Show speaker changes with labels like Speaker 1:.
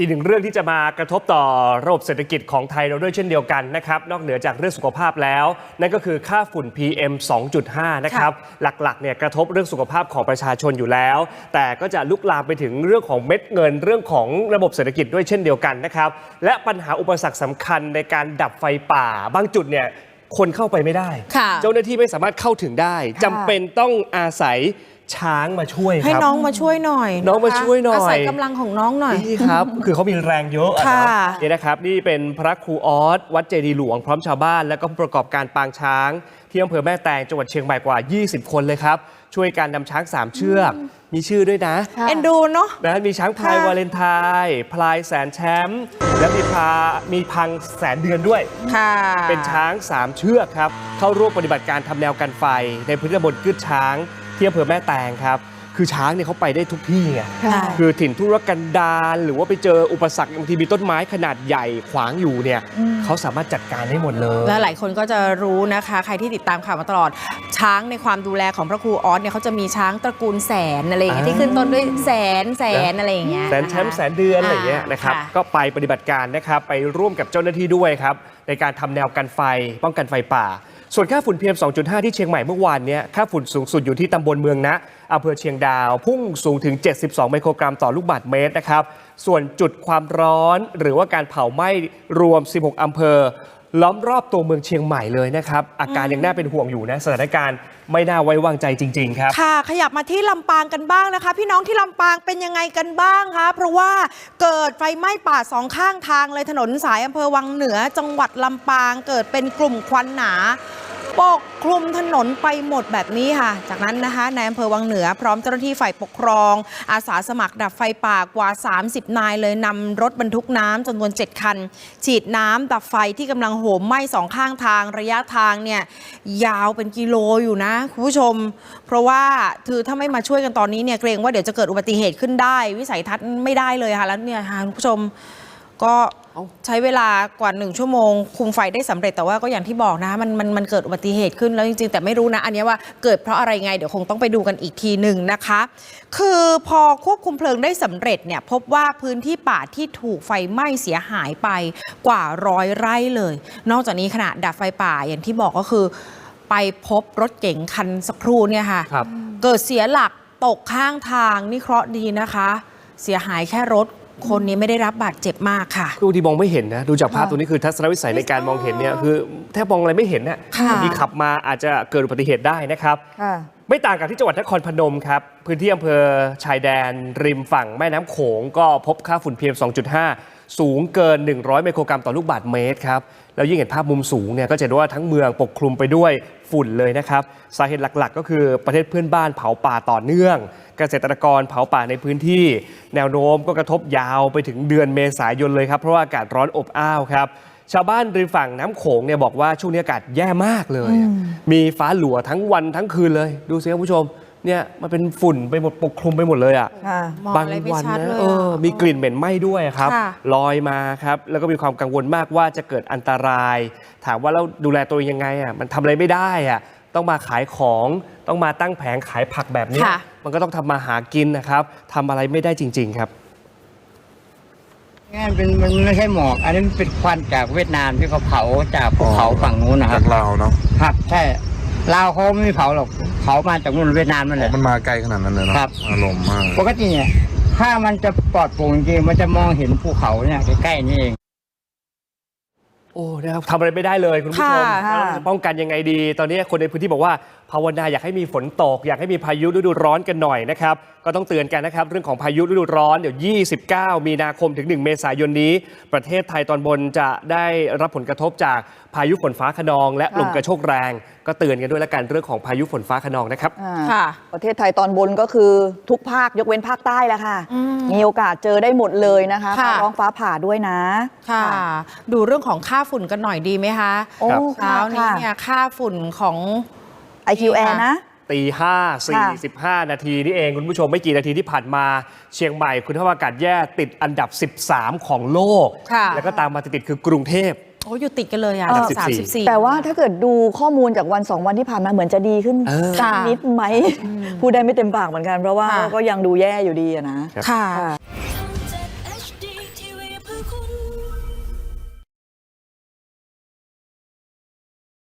Speaker 1: อีกหนึ่งเรื่องที่จะมากระทบต่อระบบเศรษฐกิจของไทยเราด้วยเช่นเดียวกันนะครับนอกเหนือจากเรื่องสุขภาพแล้ว นั่นก็คือค่าฝุ่น PM 2.5 นะครับหลักๆเนี่ยกระทบเรื่องสุขภาพของประชาชนอยู่แล้ว แต่ก็จะลุกลามไปถึงเรื่องของเม็ดเงิน เรื่องของระบบเศรษฐกิจด้วยเช่นเดียวกันนะครับและปัญหาอุปสรรคสำคัญในการดับไฟป่า บางจุดเนี่ยคนเข้าไปไม่ได้
Speaker 2: ค่ะ
Speaker 1: เจ้าหน้าที่ไม่สามารถเข้าถึงได้จำเป็นต้องอาศัย ช้างมาช่วยครับ
Speaker 2: ให้น้องมาช่วยหน่อย
Speaker 1: น้องมาะ
Speaker 2: คะ
Speaker 1: ช่วยหน่อย
Speaker 2: อาศัยกำลังของน้องหน่อย
Speaker 1: นี่ครับ คือเขามีแรงเยอะอะ
Speaker 2: ค่ะ
Speaker 1: เนาะนี่นะครับ นี่เป็นพระครูออสวัดเจดีย์หลวงพร้อมชาวบ้าน และก็ผู้ประกอบการปางช้าง ที่อำเภอแม่แตงจังหวัดเชียงใหม่กว่า 20 คนเลยครับ ช่วยการนำช้าง3เชือก มีชื่อด้วยนะ
Speaker 2: เอ็นดูเนาะ
Speaker 1: นะมีช้างพลาย
Speaker 2: ค่ะ
Speaker 1: วาเลนไทน์พลายแสนแชมป์และมีพามีพังแสนเดือนด้วย
Speaker 2: ค่ะ
Speaker 1: เป็นช้าง 3 เชือกครับ เข้าร่วมปฏิบัติการทำแนวกันไฟ ในพื้นที่ตำบลกึดช้าง ที่อำเภอแม่แตงครับ คือช้างเนี่ยเขาไปได้ทุกที่ไง
Speaker 2: ค่ะ
Speaker 1: คือถิ่นทุรกันดารหรือว่าไปเจออุปสรรคบางทีมีต้นไม้ขนาดใหญ่ขวางอยู่เนี่ยเขาสามารถจัดการได้หมดเลย
Speaker 2: และหลายคนก็จะรู้นะคะ ใครที่ติดตามข่าวมาตลอด ช้างในความดูแลของพระครูออสเนี่ยเขาจะมีช้างตระกูลแสนอะไรอย่างเงี้ย
Speaker 1: อ่า
Speaker 2: ที่ขึ้นต้นด้วยแสนแสนอะไรอย่างเงี้ย
Speaker 1: แสนแชมป์แสนเดือนอะไรอย่างเงี้ยนะครับ
Speaker 2: ค่ะ
Speaker 1: ก็ไปปฏิบัติการนะครับไปร่วมกับเจ้าหน้าที่ด้วยครับในการทำแนวกันไฟป้องกันไฟป่า ส่วนค่าฝุ่น PM 2.5 ที่เชียงใหม่เมื่อวานเนี้ยค่าฝุ่นสูงสุดอยู่ที่ตำบลเมืองนะอำเภอเชียงดาว พุ่งสูงถึง 72 ไมโครกรัมต่อลูกบาศก์เมตรนะครับ ส่วนจุดความร้อนหรือว่าการเผาไหม้รวม 16 อำเภอ ล้อมรอบตัวเมืองเชียงใหม่เลยนะครับ อาการยังน่าเป็นห่วงอยู่นะสถานการณ์ไม่น่าไว้วางใจจริง ๆ ครับ
Speaker 2: ค่ะ ขยับมาที่ลำปางกันบ้างนะคะ พี่น้องที่ลำปางเป็นยังไงกันบ้างคะเพราะว่าเกิดไฟไหม้ป่าสองข้างทางเลยถนนสายอำเภอวังเหนือจังหวัดลำปางเกิดเป็นกลุ่มควันหนา ปกคลุมถนนไปหมดแบบนี้ค่ะ จากนั้นนะคะในอำเภอวังเหนือพร้อมเจ้าหน้าที่ฝ่ายปกครอง อาสาสมัครดับไฟป่ากว่า 30 นายเลยนำรถบรรทุกน้ำจำนวน 7 คัน ฉีดน้ำดับไฟที่กำลังโหมไหม้สองข้างทางระยะทางเนี่ยยาวเป็นกิโลอยู่นะคุณผู้ชม เพราะว่าคือถ้าไม่มาช่วยกันตอนนี้เนี่ยเกรงว่าเดี๋ยวจะเกิดอุบัติเหตุขึ้นได้ วิสัยทัศน์ไม่ได้เลยค่ะแล้วเนี่ยคุณผู้ชมก็ ใช้เวลากว่าหนึ่งชั่วโมง คุมไฟได้สำเร็จแต่ว่าก็อย่างที่บอกนะมันมันมันเกิดอุบัติเหตุขึ้นแล้วจริงๆ แต่ไม่รู้นะ อันเนี้ยว่าเกิดเพราะอะไรไง เดี๋ยวคงต้องไปดูกันอีกทีหนึ่งนะคะ คือพอควบคุมเพลิงได้สำเร็จเนี่ยพบว่าพื้นที่ป่าที่ถูกไฟไหม้เสียหายไปกว่าร้อยไร่เลย นอกจากนี้ขณะดับไฟป่าอย่างที่บอกก็คือ ไปพบรถเก๋งคันสักครู่เนี่ยค่ะ
Speaker 1: ครับ
Speaker 2: เกิดเสียหลักตกข้างทางนี่เคราะห์ดีนะคะ เสียหายแค่รถ คนนี้ไม่ได้รับบาดเจ็บมากค่ะ
Speaker 1: ดูที่มองไม่เห็นนะ ดูจากภาพตัวนี้คือทัศนวิสัยในการมองเห็นเนี่ยคือแทบมองอะไรไม่เห็นนะ
Speaker 2: ค่ะ
Speaker 1: บางทีขับมาอาจจะเกิดอุบัติเหตุได้นะครับ
Speaker 3: ค่ะ
Speaker 1: ไม่ต่างกับที่จังหวัดนครพนมครับ พื้นที่อำเภอชายแดน ริมฝั่งแม่น้ำโขงก็พบค่าฝุ่น PM 2.5 สูงเกิน 100 ไมโครกรัมต่อลูกบาศก์เมตรครับ แล้วยิ่งเห็นภาพมุมสูงเนี่ยก็จะเห็นว่าทั้งเมืองปกคลุมไปด้วยฝุ่นเลยนะครับ สาเหตุหลักๆ ก็คือประเทศเพื่อนบ้านเผาป่าต่อเนื่อง เกษตรกรเผาป่าในพื้นที่ แนวโน้มก็กระทบยาวไปถึงเดือนเมษายนเลยครับเพราะว่าอากาศร้อนอบอ้าวครับชาวบ้านริมฝั่งน้ำโขงเนี่ยบอกว่าช่วงนี้อากาศแย่มากเลย มีฟ้าหลัวทั้งวันทั้งคืนเลย ดูสิครับผู้ชม เนี่ยมันเป็นฝุ่นไปหมดปกคลุมไปหมดเลยอะ
Speaker 3: ค่ะ
Speaker 2: มอง
Speaker 1: บาง
Speaker 2: อะไรไม่
Speaker 1: วัน
Speaker 2: ชัด
Speaker 1: นะ
Speaker 2: เลย
Speaker 1: เออ
Speaker 2: อะ
Speaker 1: มีกลิ่นเหม็นไหม้ด้วยครับ
Speaker 2: ค่ะ
Speaker 1: ลอยมาครับ แล้วก็มีความกังวลมากว่าจะเกิดอันตราย ถามว่าเราดูแลตัวเองยังไงอะมันทำอะไรไม่ได้อะต้องมาขายของต้องมาตั้งแผงขายผักแบบเนี้ย
Speaker 2: ค่ะ
Speaker 1: มันก็ต้องทำมาหากินนะครับทำอะไรไม่ได้จริง ๆ ครับ
Speaker 4: งานเป็นมันไม่ใช่หมอก อันนี้มันเป็นควันจากเวียดนามที่เขาเผาจากภูเขาฝั่งนู้นนะค
Speaker 5: จา
Speaker 4: รับ
Speaker 5: กลาวเนาะ
Speaker 4: ครับใช่ ลาวเขาไม่เผาหรอกเผามาจากนู้นเวียดนามนั่นแหละ
Speaker 5: มันมาไกลขนาดนั้นเลยเนาะ
Speaker 4: ครับ
Speaker 5: อารมณ์มาก
Speaker 4: ปกติเนี่ยถ้ามันจะปลอดโปร่งจริงๆมันจะมองเห็นภูเขาเนี่ยใกล้ๆนี่เอง
Speaker 1: โอ้นะครับทำอะไรไม่ได้เลยคุณผู้ชม
Speaker 2: ค่ะ
Speaker 1: แล้วเราจะป้องกันยังไงดี ตอนนี้คนในพื้นที่บอกว่า ภาวนาอยากให้มีฝนตก อยากให้มีพายุฤดูร้อนกันหน่อยนะครับ ก็ต้องเตือนกันนะครับ เรื่องของพายุฤดูร้อนเดี๋ยว 29 มีนาคมถึง 1 เมษายนนี้ ประเทศไทยตอนบนจะได้รับผลกระทบจากพายุฝนฟ้าขนอง และ
Speaker 3: ค่ะ
Speaker 1: ลมกระโชกแรง ก็เตือนกันด้วยละกันเรื่องของพายุฝนฟ้าขนองนะครับ
Speaker 3: อ่า
Speaker 2: ค่ะ
Speaker 3: ประเทศไทยตอนบนก็คือทุกภาคยกเว้นภาคใต้แหละค่ะ
Speaker 2: อืม
Speaker 3: มีโอกาสเจอได้หมดเลยนะคะ
Speaker 2: ค่ะ
Speaker 3: ฟ้าร้องฟ้าผ่าด้วยนะ
Speaker 2: ค่ะ ดูเรื่องของค่าฝุ่นกันหน่อยดีไหมคะ
Speaker 3: โอ้
Speaker 1: ครับ
Speaker 2: เช้านี้เนี่ยค่าฝุ่นของ
Speaker 3: ไอคิวแอร์นะ
Speaker 1: ตีห้าสี่สิบห้านาทีนี่เองคุณผู้ชมไม่กี่นาทีที่ผ่านมาเชียงใหม่คุณภาพอากาศแย่ติดอันดับ 13 ของโลก
Speaker 2: ค่ะ
Speaker 1: แล้วก็ตามมาติดๆคือกรุงเทพ
Speaker 2: โอ้อยู่ติดกันเลยอะ
Speaker 3: เออ
Speaker 2: สามสิบสี่
Speaker 3: แต่ว่าถ้าเกิดดูข้อมูลจากวันสองวันที่ผ่านมาเหมือนจะดีขึ้น
Speaker 1: เออ
Speaker 3: สักนิดไหมพูดได้ไม่เต็มปากเหมือนกัน เพราะว่า
Speaker 2: ค่ะ
Speaker 3: ก็ยังดูแย่อยู่ดีอะนะ
Speaker 2: ค่ะ
Speaker 3: ค่ะ